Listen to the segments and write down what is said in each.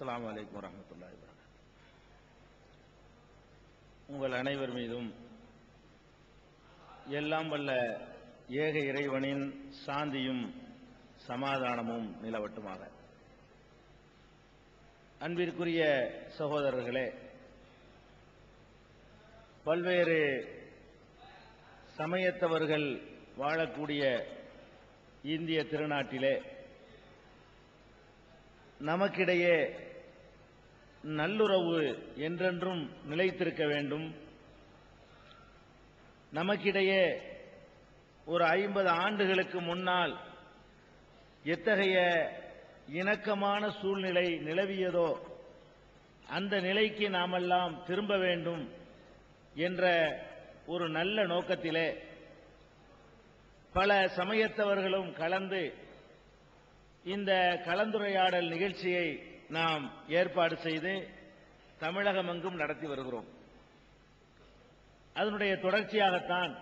அஸ்லாம் வலைக்கம் வரமத்துல்லா உங்கள் அனைவர் மீதும் எல்லாம் வல்ல ஏக இறைவனின் சாந்தியும் சமாதானமும் நிலவட்டுமாக. அன்பிற்குரிய சகோதரர்களே பல்வேறு சமயத்தவர்கள் வாழக்கூடிய இந்திய திருநாட்டிலே நமக்கிடையே நல்லுறவு என்றென்றும் நிலைத்திருக்க வேண்டும். நமக்கிடையே ஒரு ஐம்பது ஆண்டுகளுக்கு முன்னால் எத்தகைய இணக்கமான சூழ்நிலை நிலவியதோ அந்த நிலைக்கு நாமெல்லாம் திரும்ப வேண்டும் என்ற ஒரு நல்ல நோக்கத்திலே பல சமயத்தவர்களும் கலந்து இந்த கலந்துரையாடல் நிகழ்ச்சியை நாம் ஏற்பாடு செய்து தமிழகம் எங்கும் நடத்தி வருகிறோம். அதனுடைய தொடர்ச்சியாகத்தான்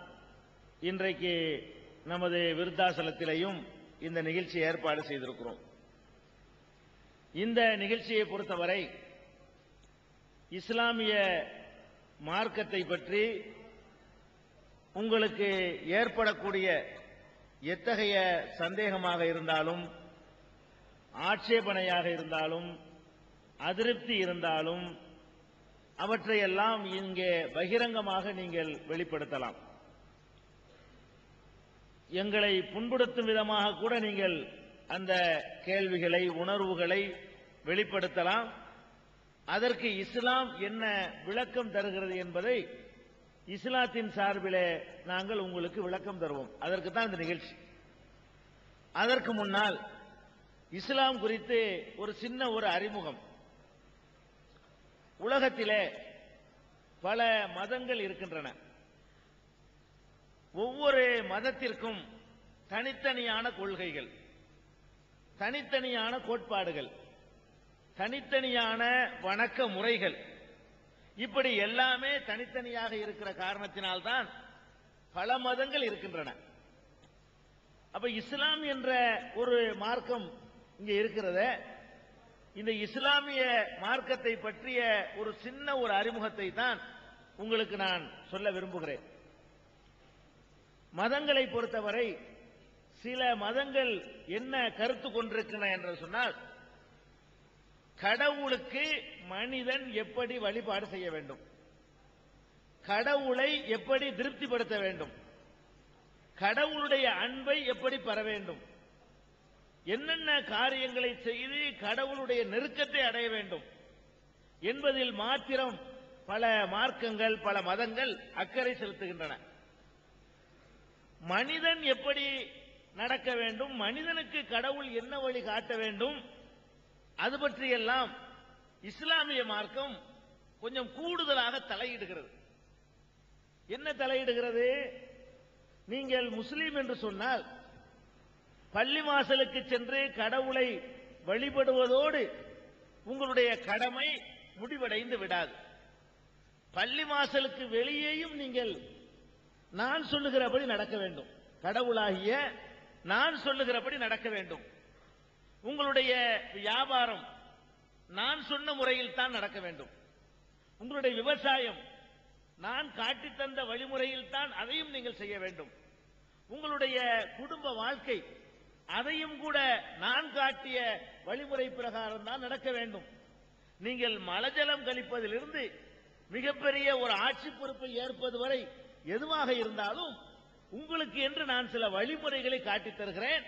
இன்றைக்கு நமது விருத்தாசலத்திலையும் இந்த நிகழ்ச்சி ஏற்பாடு செய்திருக்கிறோம். இந்த நிகழ்ச்சியை பொறுத்தவரை இஸ்லாமிய மார்க்கத்தை பற்றி உங்களுக்கு ஏற்படக்கூடிய எத்தகைய சந்தேகமாக இருந்தாலும் ஆட்சேபனையாக இருந்தாலும் அதிருப்தி இருந்தாலும் அவற்றையெல்லாம் இங்கே பகிரங்கமாக நீங்கள் வெளிப்படுத்தலாம். எங்களை புண்படுத்தும் விதமாக கூட நீங்கள் அந்த கேள்விகளை உணர்வுகளை வெளிப்படுத்தலாம். அதற்கு இஸ்லாம் என்ன விளக்கம் தருகிறது என்பதை இஸ்லாத்தின் சார்பிலே நாங்கள் உங்களுக்கு விளக்கம் தருவோம். அதற்கு தான் இந்த நிகழ்ச்சி. அதற்கு முன்னால் இஸ்லாம் குறித்து ஒரு சின்ன ஒரு அறிமுகம். உலகத்திலே பல மதங்கள் இருக்கின்றன. ஒவ்வொரு மதத்திற்கும் தனித்தனியான கொள்கைகள் தனித்தனியான கோட்பாடுகள் தனித்தனியான வணக்க முறைகள். இப்படி எல்லாமே தனித்தனியாக இருக்கிற காரணத்தினால்தான் பல மதங்கள் இருக்கின்றன. அப்ப இஸ்லாம் என்ற ஒரு மார்க்கம் இங்க இருக்கிறத இந்த இஸ்லாமிய மார்க்கத்தை பற்றிய ஒரு சின்ன ஒரு அறிமுகத்தை தான் உங்களுக்கு நான் சொல்ல விரும்புகிறேன். மதங்களை பொறுத்தவரை சில மதங்கள் என்ன கருத்து கொண்டிருக்கின்றன என்று சொன்னால் கடவுளுக்கு மனிதன் எப்படி வழிபாடு செய்ய வேண்டும்? கடவுளை எப்படி திருப்திப்படுத்த வேண்டும்? கடவுளுடைய அன்பை எப்படி பெற வேண்டும்? என்னென்ன காரியங்களை செய்து கடவுளுடைய நெருக்கத்தை அடைய வேண்டும் என்பதில் மாத்திரம் பல மார்க்கங்கள் பல மதங்கள் அக்கறை செலுத்துகின்றன. மனிதன் எப்படி நடக்க வேண்டும் மனிதனுக்கு கடவுள் என்ன வழி காட்ட வேண்டும் அது பற்றியெல்லாம் இஸ்லாமிய மார்க்கம் கொஞ்சம் கூடுதலாக தலையிடுகிறது. என்ன தலையிடுகிறது? நீங்கள் முஸ்லீம் என்று சொன்னால் பள்ளி வாசலுக்கு சென்று கடவுளை வழிபடுவதோடு உங்களுடைய கடமை முடிவடைந்து விடாது. பள்ளி வாசலுக்கு வெளியேயும் நீங்கள் நான் சொல்லுகிறபடி நடக்க வேண்டும். கடவுளாகிய நான் சொல்லுகிறபடி நடக்க வேண்டும். உங்களுடைய வியாபாரம் நான் சொன்ன முறையில் தான் நடக்க வேண்டும். உங்களுடைய விவசாயம் நான் காட்டி தந்த வழிமுறையில் தான் அதையும் நீங்கள் செய்ய வேண்டும். உங்களுடைய குடும்ப வாழ்க்கை அதையும் கூட நான் காட்டிய வழிமுறை பிரகாரம் தான் நடக்க வேண்டும். நீங்கள் மலஜலம் கழிப்பதிலிருந்து மிகப்பெரிய ஒரு ஆட்சி பொறுப்பை ஏற்பது வரை எதுவாக இருந்தாலும் உங்களுக்கு என்று நான் சில வழிமுறைகளை காட்டித் தருகிறேன்.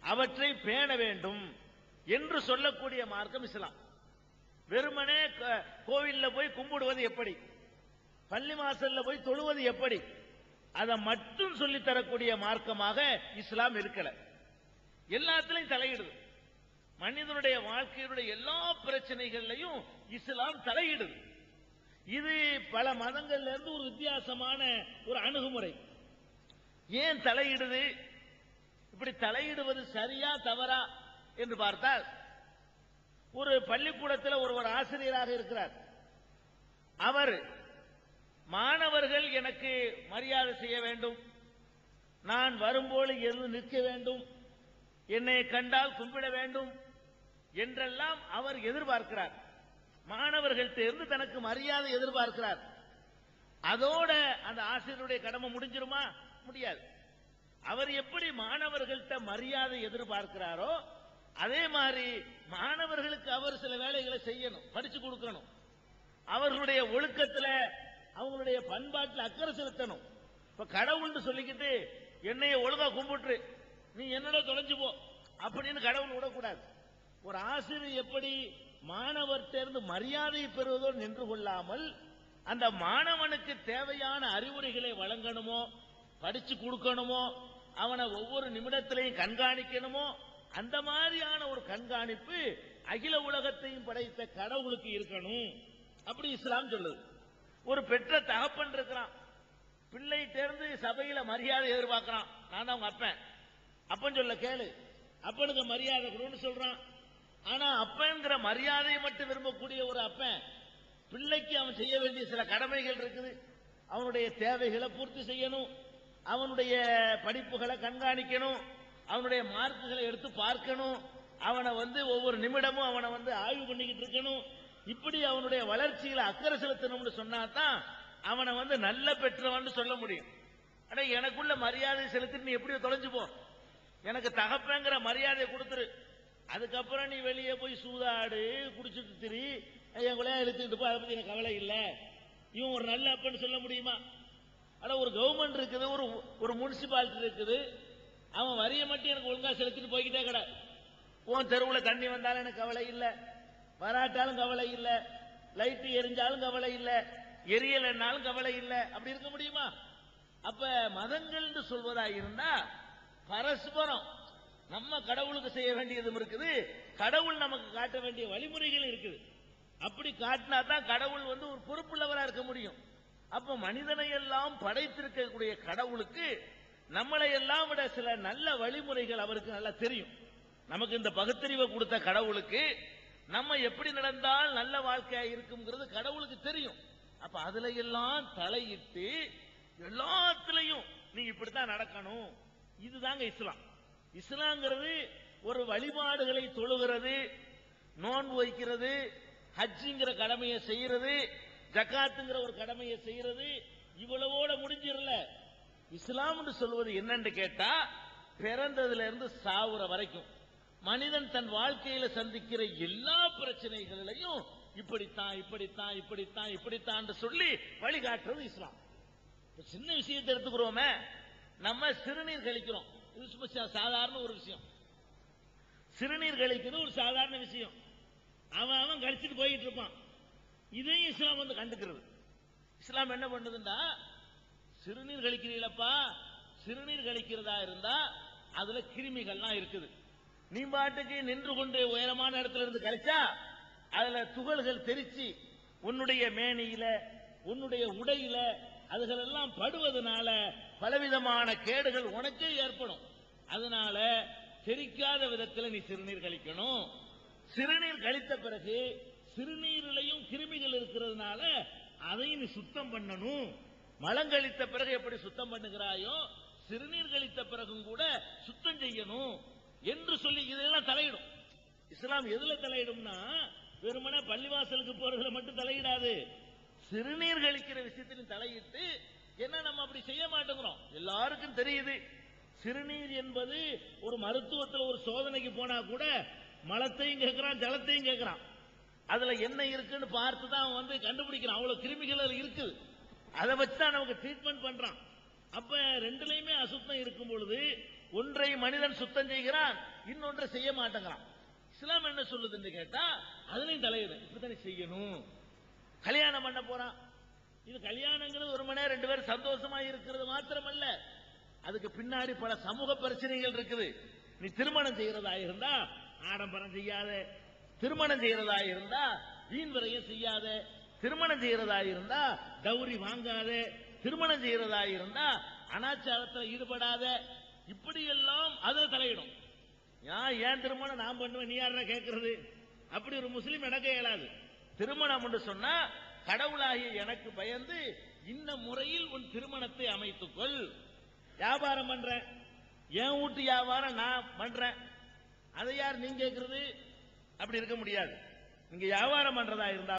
அவற்றை பேண வேண்டும் என்று சொல்லக்கூடிய மார்க்கம் இஸ்லாம். வெறுமனே கோவில்ல போய் கும்பிடுவது எப்படி? பள்ளி வாசல்ல போய் தொழுவது எப்படி? அதை மட்டும் சொல்லித் தரக்கூடிய மார்க்கமாக இஸ்லாம் இருக்கலை. எல்லாத்திலையும் தலையிடுது. மனிதனுடைய வாழ்க்கையினுடைய எல்லா பிரச்சனைகள்லையும் இஸ்லாம் தலையிடுது. இது பல மதங்கள்ல இருந்து ஒரு வித்தியாசமான ஒரு அணுகுமுறை. ஏன் தலையிடுது? இப்படி தலையிடுவது சரியா தவறா என்று பார்த்தால் ஒரு பள்ளிக்கூடத்தில் ஒருவர் ஆசிரியராக இருக்கிறார். அவர் மாணவர்கள் எனக்கு மரியாதை செய்ய வேண்டும். நான் வரும்போது எழுந்து நிற்க வேண்டும். என்னை கண்டால் கும்பிட வேண்டும் என்றெல்லாம் அவர் எதிர்பார்க்கிறார். மாணவர்கள்ட்ட இருந்து தனக்கு மரியாதை எதிர்பார்க்கிறார். அதோட அந்த ஆசிரியருடைய கடமை முடிஞ்சிருமா? முடியாது. அவர் எப்படி மாணவர்கள்ட்ட மரியாதை எதிர்பார்க்கிறாரோ அதே மாதிரி மாணவர்களுக்கு அவர் சில வேலைகளை செய்யணும் படிச்சு கொடுக்கணும். அவர்களுடைய ஒழுக்கத்துல அவங்களுடைய பண்பாட்டில் அக்கறை செலுத்தணும். இப்ப கடவுள்னு சொல்லிக்கிட்டு என்னைய ஒழுங்கா கும்பிட்டு நீ என்னோட தொலைஞ்சு போ அப்படின்னு கடவுள் விடக்கூடாது. ஒரு ஆசிரியர் எப்படி மாணவர்கிட்ட மரியாதை பெறுவதோடு நின்று கொள்ளாமல் அந்த மாணவனுக்கு தேவையான அறிவுரைகளை வழங்கணுமோ படிச்சு கொடுக்கணுமோ அவனை ஒவ்வொரு நிமிடத்திலையும் கண்காணிக்கணுமோ அந்த மாதிரியான ஒரு கண்காணிப்பு அகில உலகத்தையும் படைத்த கடவுளுக்கு இருக்கணும். அப்படி இஸ்லாம் சொல்லுது. ஒரு பெற்ற தகப்பன் இருக்கிறான். பிள்ளை தேர்ந்து சபையில மரியாதை எதிர்பார்க்கிறான். நான் தான் அவங்க அப்பேன். அப்பன் சொல்ல கேளு. அப்பனுக்கு மரியாதை கொடுன்னு சொல்றான். ஆனா அப்பங்கிற மரியாதையை மட்டும் விரும்பக்கூடிய ஒரு அப்பன் பிள்ளைக்கு அவன் செய்ய வேண்டிய சில கடமைகள் இருக்குது. அவனுடைய தேவைகளை பூர்த்தி செய்யணும். அவனுடைய படிப்புகளை கண்காணிக்கணும். அவனுடைய மார்க்குகளை எடுத்து பார்க்கணும். அவனை வந்து ஒவ்வொரு நிமிடமும் அவனை வந்து ஆய்வு பண்ணிக்கிட்டு இருக்கணும். இப்படி அவனுடைய வளர்ச்சியில அக்கறை செலுத்தணும்னு சொன்னா தான் அவனை வந்து நல்ல பெற்றவன் சொல்ல முடியும். ஆனா எனக்குள்ள மரியாதை செலுத்தி நீ எப்படியோ தொலைஞ்சு போ. எனக்கு தகப்பங்கிற மரியாதை கொடுத்துரு. அதுக்கப்புறம் நீ வெளியே போய் சூதாடு குடிச்சிட்டு திரி. என் கூட இழுத்துட்டு போ அதை பத்தி எனக்கு கவலை இல்லை. இவன் ஒரு நல்ல அப்பன்னு சொல்ல முடியுமா? ஆனா ஒரு கவர்மெண்ட் இருக்குது ஒரு ஒரு முனிசிபாலிட்டி இருக்குது. அவன் வரிய மட்டும் எனக்கு ஒழுங்கா செலுத்திட்டு போய்கிட்டே கிடையாது உன் தெருவுல தண்ணி வந்தாலும் எனக்கு கவலை இல்லை. வராட்டாலும் கவலை இல்லை. லைட்டு எரிஞ்சாலும் கவலை இல்லை. எரியலைன்னாலும் கவலை இல்லை. அப்படி இருக்க முடியுமா? அப்ப மதங்கள்னு சொல்வதா இருந்தா பரஸ்பரம் நம்ம கடவுளுக்கு செய்ய வேண்டியதும் இருக்குது. கடவுள் நமக்கு காட்ட வேண்டிய வழிமுறைகள் இருக்குது. அப்படி காட்டினா தான் கடவுள் வந்து ஒரு பொறுப்புள்ளவராக இருக்க முடியும். அப்ப மனிதனை எல்லாம் படைத்திருக்கக்கூடிய கடவுளுக்கு நம்மளை எல்லாம் விட சில நல்ல வழிமுறைகள் அவருக்கு நல்லா தெரியும். நமக்கு இந்த பகுத்தறிவை கொடுத்த கடவுளுக்கு நம்ம எப்படி நடந்தால் நல்ல வாழ்க்கையா இருக்குங்கிறது கடவுளுக்கு தெரியும். அப்ப அதுல எல்லாம் தலையிட்டு எல்லாத்துலயும் நீ இப்படித்தான் நடக்கணும். இதுதாங்க இஸ்லாம். இஸ்லாங்கிறது ஒரு வழிபாடுகளை தொழுகிறது நோன்பு வைக்கிறது ஹஜ்ஜுங்கிற கடமையை செய்யறது ஜக்காத்துங்கிற ஒரு கடமையை செய்யறது இவ்வளவோட முடிஞ்சிடல இஸ்லாம்னு சொல்வது என்னன்னு கேட்டா பிறந்ததுல இருந்து சாவுற வரைக்கும். மனிதன் தன் வாழ்க்கையில சந்திக்கிற எல்லா பிரச்சனைகளிலையும் இப்படித்தான் இப்படித்தான் இப்படித்தான் இப்படித்தான் சொல்லி வழிகாட்டுறது இஸ்லாம். சின்ன விஷயத்தை எடுத்துக்கிறோமே. நம்ம சிறுநீர் கழிக்கிறோம். இது சாதாரண ஒரு விஷயம். சிறுநீர் கழிக்கிறது ஒரு சாதாரண விஷயம். அவன் அவன் கழிச்சிட்டு போயிட்டு இருப்பான். இதையும் இஸ்லாம் வந்து கண்டுக்கிறது. இஸ்லாம் என்ன பண்ணுதுண்டா? சிறுநீர் கழிக்கிறீங்களப்பா? சிறுநீர் கழிக்கிறதா இருந்தா அதுல கிருமிகள்லாம் இருக்குது. நீ பாட்டுக்கு நின்று கொண்டு உயரமான இடத்துல இருந்து கழிச்சா அதுல துகள்கள் தெரிச்சு உன்னுடைய மேனியில உன்னுடைய உடையில அதுகள் எல்லாம் படுவதனால பலவிதமான கேடுகள் உனக்கே ஏற்படும். அதனால தெரிக்காத விதத்துல நீ சிறுநீர் கழிக்கணும். சிறுநீர் கழித்த பிறகு சிறுநீரிலையும் கிருமிகள் இருக்கிறதுனால அதையும் நீ சுத்தம் பண்ணணும். மலம் கழித்த பிறகு எப்படி சுத்தம் பண்ணுகிறாயோ சிறுநீர் கழித்த பிறகும் கூட சுத்தம் செய்யணும் என்று சொல்லி இதெல்லாம் தலையிடும். இஸ்லாம் எதுல தலையிடும்னா வெறுமனே பள்ளிவாசலுக்கு போறதுல மட்டும் தலையிடாது. சிறுநீர் கழிக்கிற விஷயத்திலும் தலையிட்டு என்ன நம்ம அப்படி செய்ய மாட்டேங்கிறோம்? எல்லாருக்கும் தெரியுது. சிறுநீர் என்பது ஒரு மருத்துவத்தில் ஒரு சோதனைக்கு போனா கூட மலத்தையும் கேட்கிறான் ஜலத்தையும் கேட்கிறான் அதுல என்ன இருக்குன்னு பார்த்து தான் அவன் வந்து கண்டுபிடிக்கிறான். அவ்வளவு கிருமிகள் அதுல இருக்குது அதை வச்சு தான் நமக்கு ட்ரீட்மெண்ட் பண்றான். அப்ப ரெண்டுலயுமே அசுத்தம் இருக்கும் பொழுது ஒன்றை மனிதன் சுத்தம் செய்கிறான் இன்னொன்றை செய்ய மாட்டேங்கிறான். இஸ்லாம் என்ன சொல்லுதுன்னு கேட்டா அதுலயும் தலையிடும் இப்படித்தானே செய்யணும். கல்யாணம் பண்ண போறான். இது கல்யாணங்கிறது ஒரு மணி நேரம் ரெண்டு பேரும் சந்தோஷமா இருக்கிறது மாத்திரமல்ல. அதுக்கு பின்னாடி பல சமூக பிரச்சனைகள் இருக்குது. நீ திருமணம் செய்யறதா இருந்தா ஆடம்பரம் செய்யாத. திருமணம் செய்யறதா இருந்தா வீண் விரயம் செய்யாத. திருமணம் செய்யறதா இருந்தா டௌரி வாங்காத. திருமணம் செய்யறதா இருந்தா அனாச்சாரத்தில் ஈடுபடாத. இப்படி எல்லாம் அதை தலையிடும். ஏன் ஏன் திருமணம் நான் பண்ணுவேன் நீ யாரா கேட்கறது அப்படி ஒரு முஸ்லீம் நடக்க இயலாது. திருமணம் சொன்னா கடவுளாகிய எனக்கு பயந்து இந்த முறையில் உன் திருமணத்தை அமைத்துக்கொள். வியாபாரம் பண்றேன் என் வீட்டு வியாபாரம் நான் பண்றேன் அதை யார் நீங்க கேட்கறது அப்படி இருக்க முடியாது. நீங்க வியாபாரம் பண்றதா இருந்தா